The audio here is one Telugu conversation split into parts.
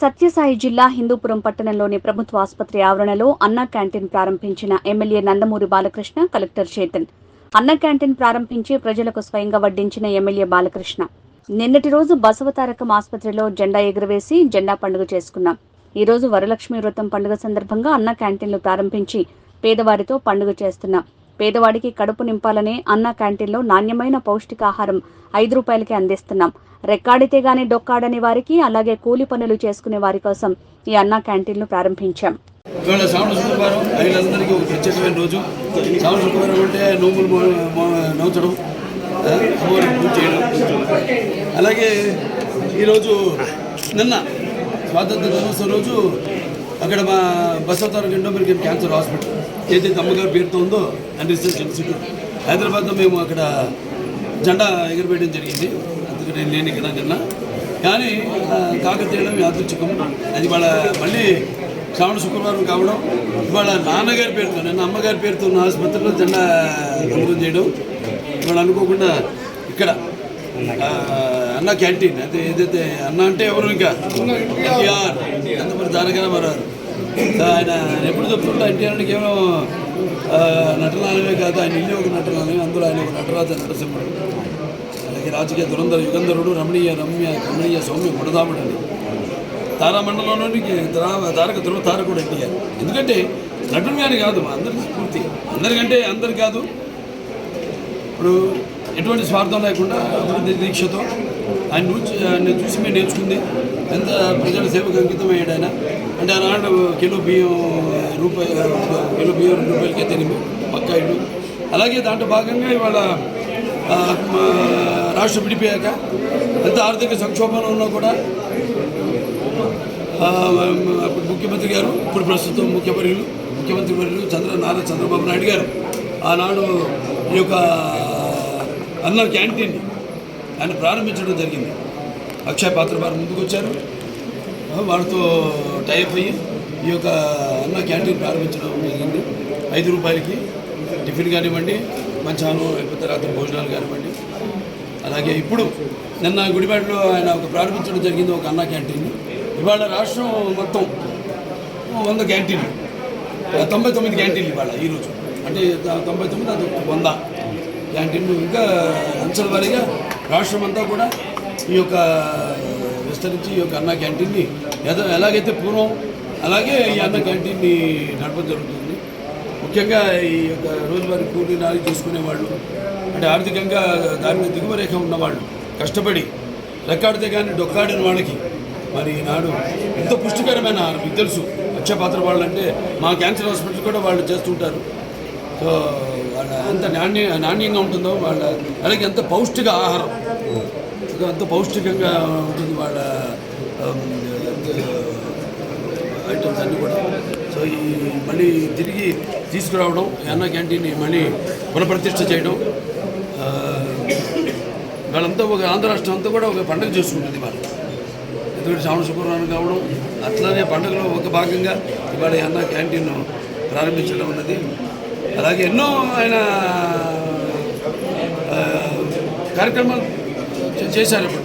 సత్యసాయి జిల్లా హిందూపురం పట్టణంలోని ప్రభుత్వ ఆసుపత్రి ఆవరణలో అన్నా క్యాంటీన్ ప్రారంభించిన MLA Nandamuri Balakrishna collector Chetan. Anna canteen ప్రారంభించి ప్రజలకు స్వయంగా వడ్డించిన ఎమ్మెల్యే బాలకృష్ణ. నిన్నటి రోజు బసవతారకం ఆసుపత్రిలో జెండా ఎగురవేసి జెండా పండుగ చేసుకున్నాం. ఈ రోజు వరలక్ష్మి వ్రతం పండుగ సందర్భంగా అన్న క్యాంటీన్లు ప్రారంభించి పేదవారితో పండుగ చేస్తున్నాం. పేదవాడికి కడుపు నింపాలనే అన్న క్యాంటీన్లో నాణ్యమైన పౌష్టికాహారం ఐదు రూపాయలకే అందిస్తున్నాం. రెక్కాడితే గాని డొక్కాడని వారికి అలాగే కూలి పనులు చేసుకునే వారి కోసం ఈ అన్న క్యాంటీన్ను ప్రారంభించాం. ఇవాళ శ్రావణ శుక్రవారం మహిళలందరికీ ఒక ప్రత్యేకమైన రోజు. శ్రావణ శుక్రవారం అంటే నోములు మో- నోచడం అమ్మవారికి పూజ చేయడం అలాగే ఈరోజు నిన్న స్వాతంత్ర దినోత్సవం రోజు అక్కడ మా బసవతారక ఎండోమెరికన్ క్యాన్సర్ హాస్పిటల్ ఏదైతే అమ్మగారు పేరుతో ఉందో అండ్ రీసెర్చ్ ఇన్స్టిట్యూట్. హైదరాబాద్లో మేము అక్కడ జెండా ఎగురవేయడం జరిగింది. అందుకని నేను ఇక్కడ నిన్న కానీ కాకతీయడం యాదృచ్ఛికం. అది వాళ్ళ మళ్ళీ శ్రావణ శుక్రవారం కావడం ఇవాళ నాన్నగారి పేరుతో నిన్న అమ్మగారి పేరుతో ఉన్న ఆసుపత్రిలో జెండా పంపిణీ చేయడం. ఇవాళ అనుకోకుండా ఇక్కడ అన్న క్యాంటీన్ అయితే ఏదైతే అన్న అంటే ఎవరు ఇంకా? ఎన్టీఆర్. అంత మరి దానికైనా సో ఆయన ఎప్పుడు చెప్తుంటా ఎన్టీఆర్కి ఏమో ఆ, నటనాలమే కాదు ఆయన ఇల్లు ఒక నటనాలమే అందులో ఆయన ఒక నటరాజ నరసింహుడు అలాగే రాజకీయ దురంధర యుగంధరుడు రమణీయ రమ్య కమనీయ సౌమ్య గుణదాముడు అని తారామండలంలోనికి తారక ధ్రువ తారకుడు ఎన్టీఆర్. ఎందుకంటే నటుడు అని కాదు మా అందరికీ స్ఫూర్తి. అందరికంటే అందరు కాదు. ఇప్పుడు ఎటువంటి స్వార్థం లేకుండా అభివృద్ధి దీక్షతో ఆయన నుంచి ఆయన చూసి మేము నేర్చుకుంది. ఎంత ప్రజల సేవకు అంకితమయ్యాడు ఆయన. అంటే ఆనాడు కిలో బియ్యం రూపాయి కిలో బియ్యం రెండు రూపాయలకే తిరిగి పక్కాయిలు అలాగే దాంట్లో భాగంగా ఇవాళ రాష్ట్రం విడిపోయాక ఎంత ఆర్థిక సంక్షోభంలో ఉన్నా కూడా అప్పుడు ముఖ్యమంత్రి గారు ఇప్పుడు ప్రస్తుతం ముఖ్యమంత్రులు ముఖ్యమంత్రి వర్యులు చంద్ర నారా చంద్రబాబు నాయుడు గారు ఆనాడు ఈ యొక్క అన్న క్యాంటీన్ ఆయన ప్రారంభించడం జరిగింది. అక్షయ పాత్ర వారు ముందుకు వచ్చారు వారితో వాళ్ళతో టైప్ అయ్యి ఈ యొక్క అన్న క్యాంటీన్ ప్రారంభించడం జరిగింది. ఐదు రూపాయలకి టిఫిన్ కానివ్వండి మధ్యాహ్నం లేకపోతే రాత్రి భోజనాలు కానివ్వండి. అలాగే ఇప్పుడు నిన్న గుడిపేటలో ఆయన ఒక ప్రారంభించడం జరిగింది ఒక అన్న క్యాంటీన్. ఇవాళ రాష్ట్రం మొత్తం వంద క్యాంటీన్లు. తొంభై తొమ్మిది క్యాంటీన్లు ఇవాళ ఈరోజు అంటే తొంభై తొమ్మిది అది వంద క్యాంటీన్లు. ఇంకా అంచెల వారీగా రాష్ట్రం అంతా కూడా ఈ యొక్క విస్తరించి ఈ యొక్క అన్న క్యాంటీన్ని ఎలాగైతే పూర్వం అలాగే ఈ అన్న క్యాంటీన్ని నడపడం జరుగుతుంది. ముఖ్యంగా ఈ యొక్క రోజువారీ కూలీ నాలి చేసుకునేవాళ్ళు అంటే ఆర్థికంగా దాని మీద రేఖ ఉన్నవాళ్ళు కష్టపడి రెక్కాడితే కానీ డొక్కాడిన వాళ్ళకి మరి ఈనాడు ఎంతో పుష్టికరమైన మీకు తెలుసు అక్షయపాత్ర వాళ్ళు అంటే మా క్యాన్సర్ హాస్పిటల్ కూడా వాళ్ళు చేస్తుంటారు. సో వాళ్ళ ఎంత నాణ్య నాణ్యంగా ఉంటుందో వాళ్ళ అలాగే ఎంత పౌష్టిక ఆహారం ఎంత పౌష్టికంగా ఉంటుంది వాళ్ళ ఐటమ్స్ అన్నీ కూడా. ఈ మళ్ళీ తిరిగి తీసుకురావడం ఈ అన్న క్యాంటీన్ని మళ్ళీ పునఃప్రతిష్ఠ చేయడం వాళ్ళంతా ఒక ఆంధ్ర రాష్ట్రం అంతా కూడా ఒక పండుగ చేసుకుంటుంది వాళ్ళు ఎందుకంటే శ్రావణ శుక్రవారం కావడం అట్లానే పండుగలో ఒక భాగంగా ఇవాళ యన్నా అన్న క్యాంటీన్ ప్రారంభించడం ఉన్నది. అలాగే ఎన్నో ఆయన కార్యక్రమాలు చేశారు ఇప్పుడు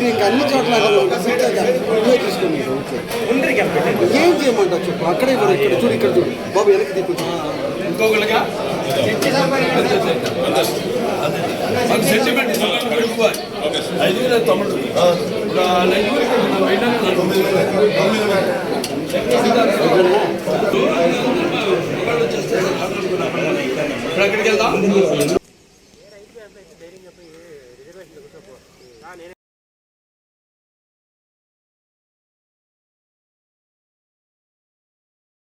ఇది ఇంకా అన్ని చోట్ల. ఏం చేయమంటావు చెప్పు? అక్కడే కూడా ఇక్కడ? చూడు ఇక్కడ చూడు. బాబు వెనక్కి అక్కడికి వెళ్దాం.